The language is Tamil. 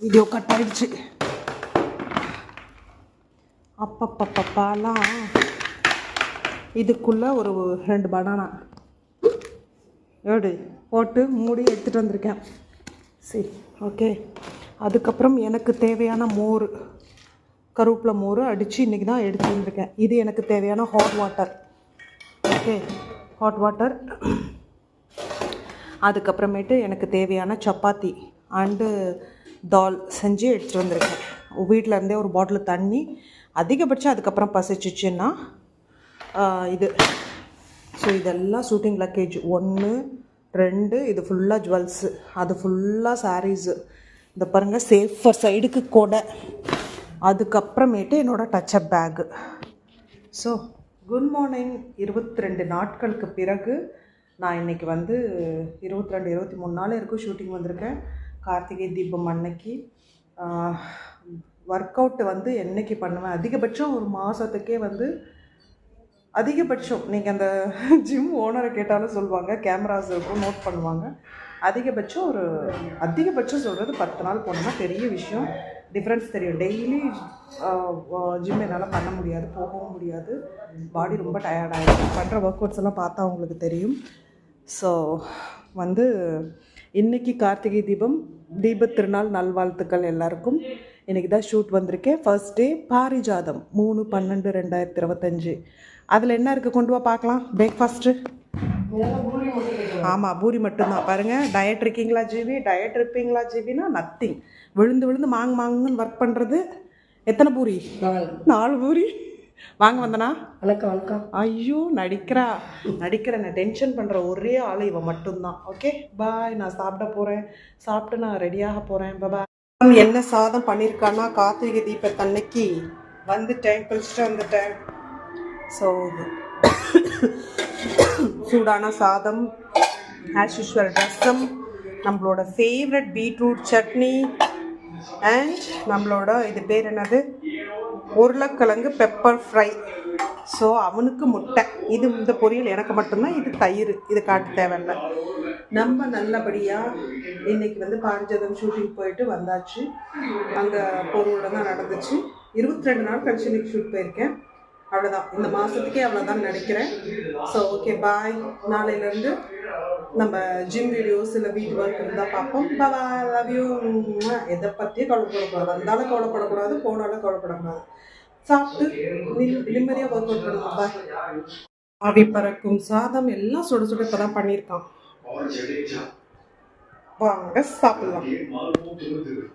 வீடியோ கட் ஆயிடுச்சு. அப்பப்பப்பப்பாலாம் இதுக்குள்ளே ஒரு ரெண்டு பனானா ஏடு போட்டு மூடி எடுத்துகிட்டு வந்திருக்கேன். சரி ஓகே அதுக்கப்புறம் எனக்கு தேவையான மோர். கருவேப்பிலை மோர் அடித்து இன்றைக்கி தான் எடுத்து வந்திருக்கேன். இது எனக்கு தேவையான hot water okay hot water அதுக்கப்புறமேட்டு எனக்கு தேவையான சப்பாத்தி. அண்டு தால் செஞ்சு எடுத்துகிட்டு வந்திருக்கேன். வீட்டிலருந்தே ஒரு பாட்டில் தண்ணி அதிகபட்சம் அதுக்கப்புறம் பசிச்சிச்சுன்னா இது. ஸோ இதெல்லாம் ஷூட்டிங் லக்கேஜ் ஒன்று ரெண்டு இது ஃபுல்லாக ஜுவல்ஸு அது ஃபுல்லாக சாரீஸு இந்த பாருங்கள் சேஃபர் சைடுக்கு கொடை. அதுக்கப்புறமேட்டு என்னோடய touch up bag so good morning இருபத்தி ரெண்டு நாட்களுக்கு பிறகு நான் இன்னைக்கு வந்து இருபத்தி ரெண்டு இருபத்தி மூணு நாள் இருக்கும் ஷூட்டிங் வந்திருக்கேன். கார்த்திகை தீபம் அன்னைக்கு ஒர்க் அவுட் வந்து என்னைக்கு பண்ணுவேன்? அதிகபட்சம் ஒரு மாதத்துக்கே வந்து அதிகபட்சம். நீங்கள் அந்த ஜிம் ஓனரை கேட்டாலும் சொல்லுவாங்க கேமராஸ் இருக்கும் நோட் பண்ணுவாங்க. அதிகபட்சம் ஒரு அதிகபட்சம் சொல்கிறது பத்து நாள் போனோம்னா பெரிய விஷயம். டிஃப்ரென்ஸ் தெரியும். டெய்லி ஜிம் என்னால் பண்ண முடியாது போகவும் முடியாது. பாடி ரொம்ப டயர்டாகிடும் பண்ணுற ஒர்க் அவுட்ஸ் எல்லாம் பார்த்தா உங்களுக்கு தெரியும். ஸோ வந்து இன்னைக்கு கார்த்திகை தீபம் தீபத் திருநாள் நல்வாழ்த்துக்கள் எல்லாருக்கும். இன்னைக்கு தான் ஷூட் வந்திருக்கேன். ஃபர்ஸ்ட் டே பாரிஜாதம் மூணு பன்னெண்டு ரெண்டாயிரத்தி இருபத்தஞ்சு. அதில் என்ன இருக்குது கொண்டு வா பார்க்கலாம். பிரேக்ஃபாஸ்ட்டு ஆமாம் பூரி மட்டும்தான். பாருங்கள் டயட் இருக்கீங்களா ஜிவி? டயட் இருப்பீங்களா ஜிவினா? நத்திங் விழுந்து விழுந்து மாங்கு மாங்குன்னு ஒர்க் பண்ணுறது எத்தனை பூரி? நாலு பூரி. வாங்க வந்தனா? வணக்கம் வணக்கம். ஐயோ நடிக்கிறா. நடிக்கிற. நான் டென்ஷன் பண்ணுற ஒரே ஆள் இவன் மட்டும்தான். ஓகே பாய் நான் சாப்பிட போகிறேன் சாப்பிட்டு நான் ரெடியாக போகிறேன் பாய் என்ன சாதம் பண்ணியிருக்கான்னா கார்த்திகை தீபத்தன்னைக்கு வந்துட்டேன். குளிச்சுட்டு வந்துட்டேன். ஸோ சூடான சாதம். As usual rasam. நம்மளோட ஃபேவரட் பீட்ரூட் சட்னி. அண்ட் நம்மளோட இது பேர் என்னது? உருளைக்கிழங்கு பெப்பர் ஃப்ரை ஸோ அவனுக்கு முட்டை. இது இந்த பொரியல் எனக்கு மட்டும்தான் இது தயிர். இது காட்டு தேவையில்லை. நம்ம நல்லபடியாக இன்றைக்கி வந்து பாரிஜாதம் ஷூட்டிங் போயிட்டு வந்தாச்சு. அங்கே பொருளோட தான் நடந்துச்சு. இருபத்தி ரெண்டு நாள் கழிச்சு இன்னைக்கு ஷூட் போயிருக்கேன். அவ்வளோதான் இந்த மாதத்துக்கே அவ்வளோதான் நினைக்கிறேன். ஸோ ஓகே பாய் நாளையிலேருந்து நம்ம ஜிம் வீடியோஸ் இல்லை வீட்டு ஒர்க் இருந்தால் பார்ப்போம். பாய் லவ் யூ எதை பற்றியும் கவலைப்படக்கூடாது. வந்தாலும் கவலைப்படக்கூடாது போனாலும் கவலைப்படக்கூடாது. சாப்பிட்டு நிம்மதியாக ஒர்க் அவுட் பண்ணுவோம் பாய் பறக்கும் சாதம் எல்லாம் சுட சுட இப்போ தான் பண்ணியிருக்கான். வாங்க சாப்பிடலாம்.